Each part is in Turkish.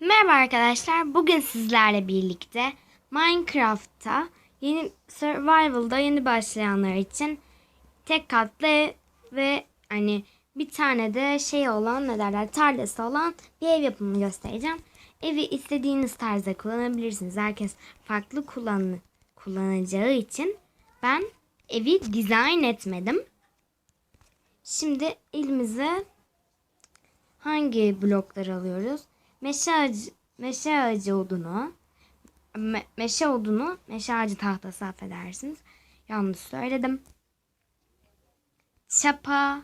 Merhaba arkadaşlar. Bugün sizlerle birlikte Minecraft'ta yeni Survival'da yeni başlayanlar için tek katlı ve hani bir tane de şey olan ne derler tarlası olan bir ev yapımını göstereceğim. Evi istediğiniz tarzda kullanabilirsiniz. Herkes farklı kullan kullanacağı için ben evi dizayn etmedim. Şimdi elimize hangi blokları alıyoruz? Meşe ağacı, meşe ağacı odunu, me- meşe odunu, meşe ağacı tahtası affedersiniz. Yanlış söyledim. Çapa,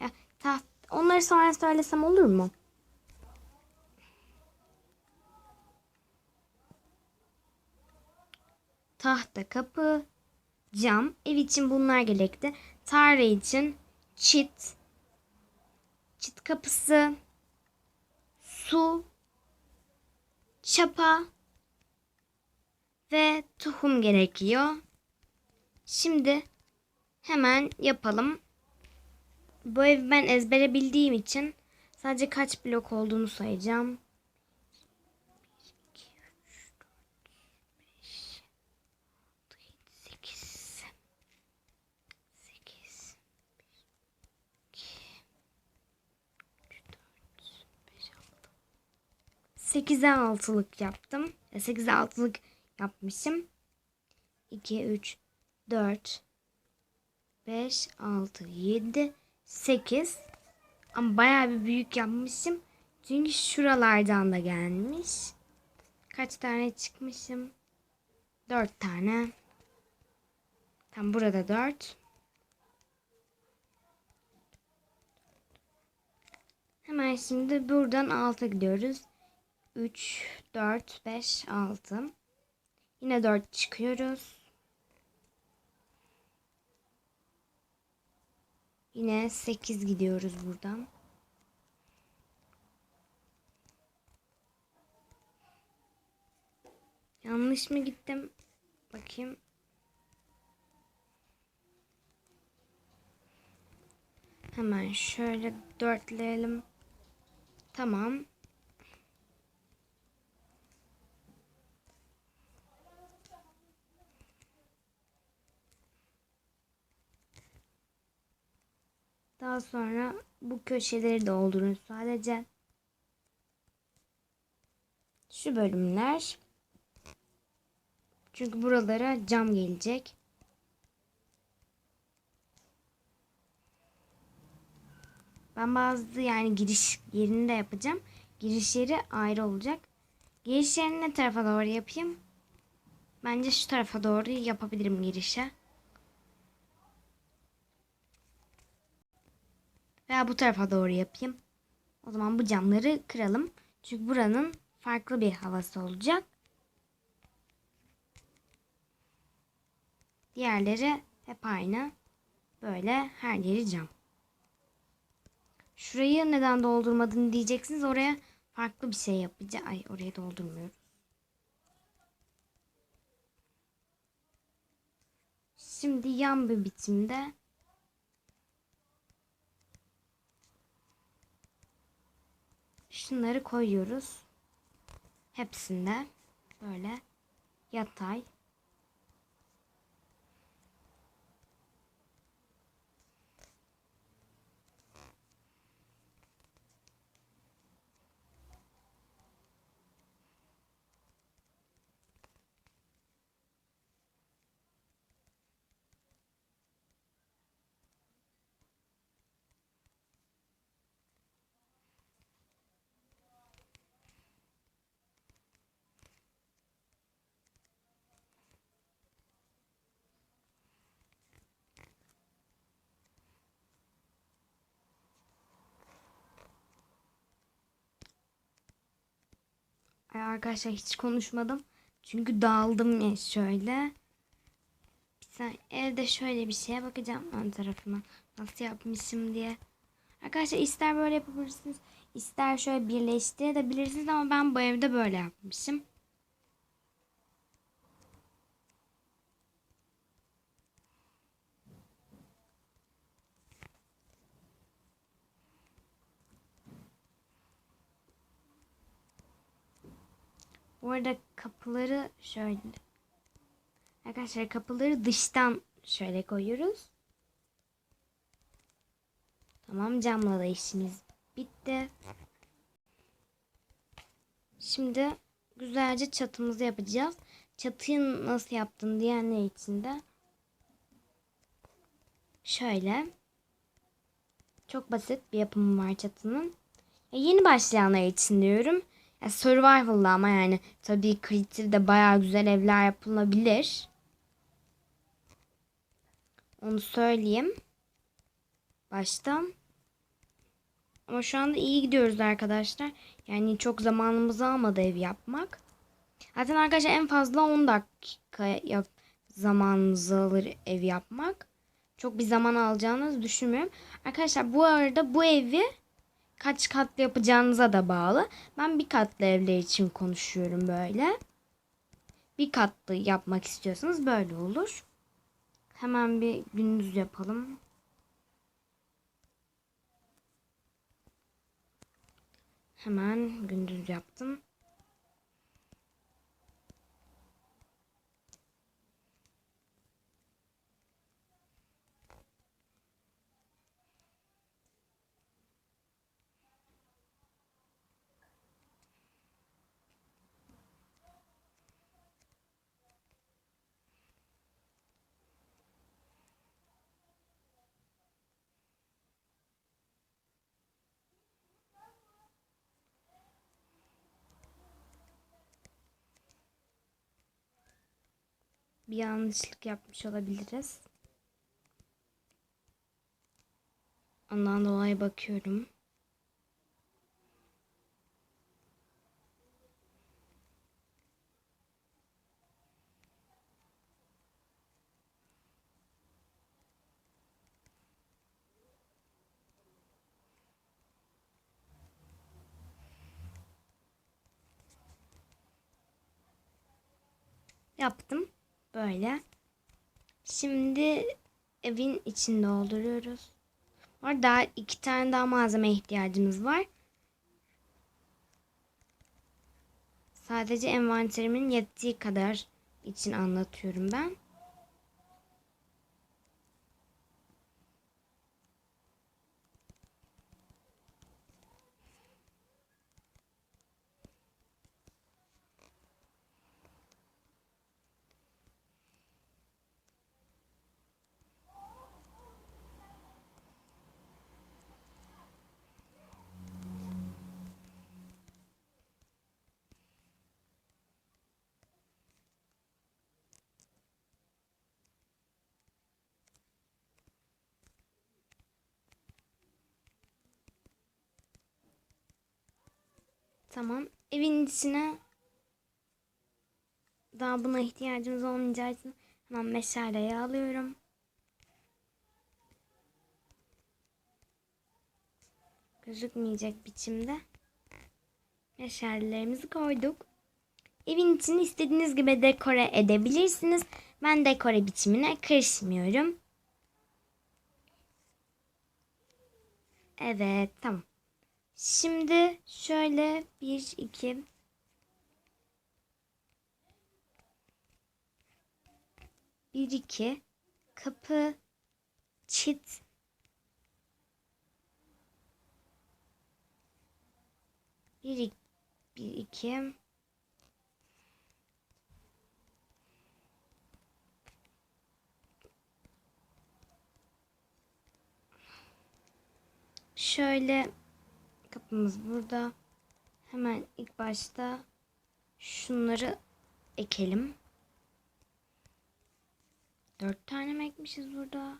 ya, taht, onları sonra söylesem olur mu? Tahta kapı, cam, ev için bunlar gerekli. Tarla için çit, çit kapısı, su, çapa ve tohum gerekiyor. Şimdi hemen yapalım. Bu evi ben ezbere bildiğim için sadece kaç blok olduğunu sayacağım. 8'e 6'lık yaptım. 8'e 6'lık yapmışım. 2, 3, 4, 5, 6, 7, 8. Ama bayağı bir büyük yapmışım. Çünkü şuralardan da gelmiş. Kaç tane çıkmışım? 4 tane. Tam burada 4. Hemen şimdi buradan 6 gidiyoruz. 3, 4, 5, 6. Yine 4 çıkıyoruz. Yine 8 gidiyoruz buradan. Yanlış mı gittim? Bakayım. Hemen şöyle dörtleyelim. Tamam. Daha sonra bu köşeleri doldurun sadece. Şu bölümler. Çünkü buralara cam gelecek. Ben bazı yani giriş yerini de yapacağım. Giriş yeri ayrı olacak. Giriş yerini ne tarafa doğru yapayım? Bence şu tarafa doğru yapabilirim girişe. Veya bu tarafa doğru yapayım. O zaman bu camları kıralım. Çünkü buranın farklı bir havası olacak. Diğerleri hep aynı. Böyle her yeri cam. Şurayı neden doldurmadın diyeceksiniz. Oraya farklı bir şey yapacağım. Ay oraya doldurmuyoruz. Şimdi yan bir biçimde şunları koyuyoruz. Hepsinde böyle yatay. Ay arkadaşlar hiç konuşmadım. Çünkü dağıldım ya şöyle. Bir saniye, evde şöyle bir şeye bakacağım ön tarafına. Nasıl yapmışım diye. Arkadaşlar ister böyle yapabilirsiniz. ister şöyle birleştirebilirsiniz ama ben bu evde böyle yapmışım. Bu arada kapıları şöyle. Arkadaşlar kapıları dıştan şöyle koyuyoruz. Tamam camla da işimiz bitti. Şimdi güzelce çatımızı yapacağız. Çatıyı nasıl yaptın diyenler için de şöyle çok basit bir yapımı var çatının. Ya yeni başlayanlar için diyorum. Ya survival'da ama yani tabii Creative'de bayağı güzel evler yapılabilir. Onu söyleyeyim. Baştan. Ama şu anda iyi gidiyoruz arkadaşlar. Yani çok zamanımızı almadı ev yapmak. Zaten arkadaşlar en fazla 10 dakika yap zamanınızı alır ev yapmak. Çok bir zaman alacağınızı düşünmüyorum. Arkadaşlar bu arada bu evi kaç katlı yapacağınıza da bağlı. Ben bir katlı evler için konuşuyorum böyle. Bir katlı yapmak istiyorsanız böyle olur. Hemen bir gündüz yapalım. Hemen gündüz yaptım. Bir yanlışlık yapmış olabiliriz. Ondan dolayı bakıyorum. Yaptım. Böyle. Şimdi evin içini dolduruyoruz. Var daha iki tane daha malzeme ihtiyacımız var. Sadece envanterimin yettiği kadar için anlatıyorum ben. Tamam. Evin içine daha buna ihtiyacımız olmayacağı için hemen meşaleyi alıyorum. Gözükmeyecek biçimde meşalelerimizi koyduk. Evin içini istediğiniz gibi dekore edebilirsiniz. Ben dekore biçimine karışmıyorum. Evet tamam. Şimdi şöyle bir iki. Bir iki. Kapı çit. Bir bir iki. Şöyle kapımız burada. Hemen ilk başta şunları ekelim. Dört tane mi ekmişiz burada?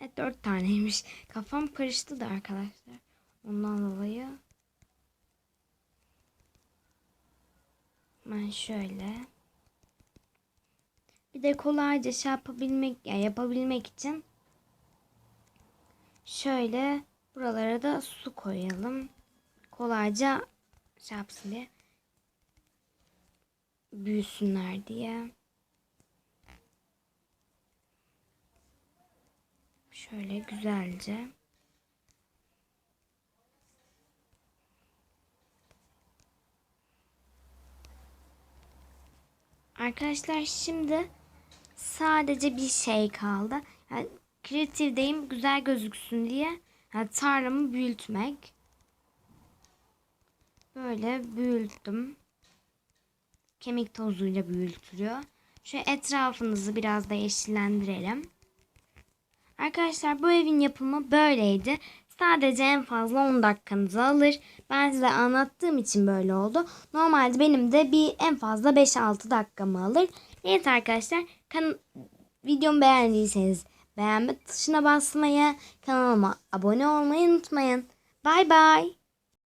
Evet dört taneymiş. Kafam karıştı da arkadaşlar. Ondan dolayı. Ben şöyle. Bir de kolayca şey yapabilmek, yani yapabilmek için şöyle Buralara da su koyalım. Kolayca şey yapsın diye. Büyüsünler diye. Şöyle güzelce. Arkadaşlar şimdi sadece bir şey kaldı. Yani kreatifdeyim güzel gözüksün diye yani tarlamı büyütmek. Böyle büyüttüm. Kemik tozuyla büyütülüyor. Şu etrafınızı biraz da yeşillendirelim. Arkadaşlar bu evin yapımı böyleydi. Sadece en fazla 10 dakikanızı alır. Ben size anlattığım için böyle oldu. Normalde benim de bir en fazla 5-6 dakikamı alır. Evet arkadaşlar kan videomu beğendiyseniz beğenme tuşuna basmayı, kanalıma abone olmayı unutmayın. Bay bay.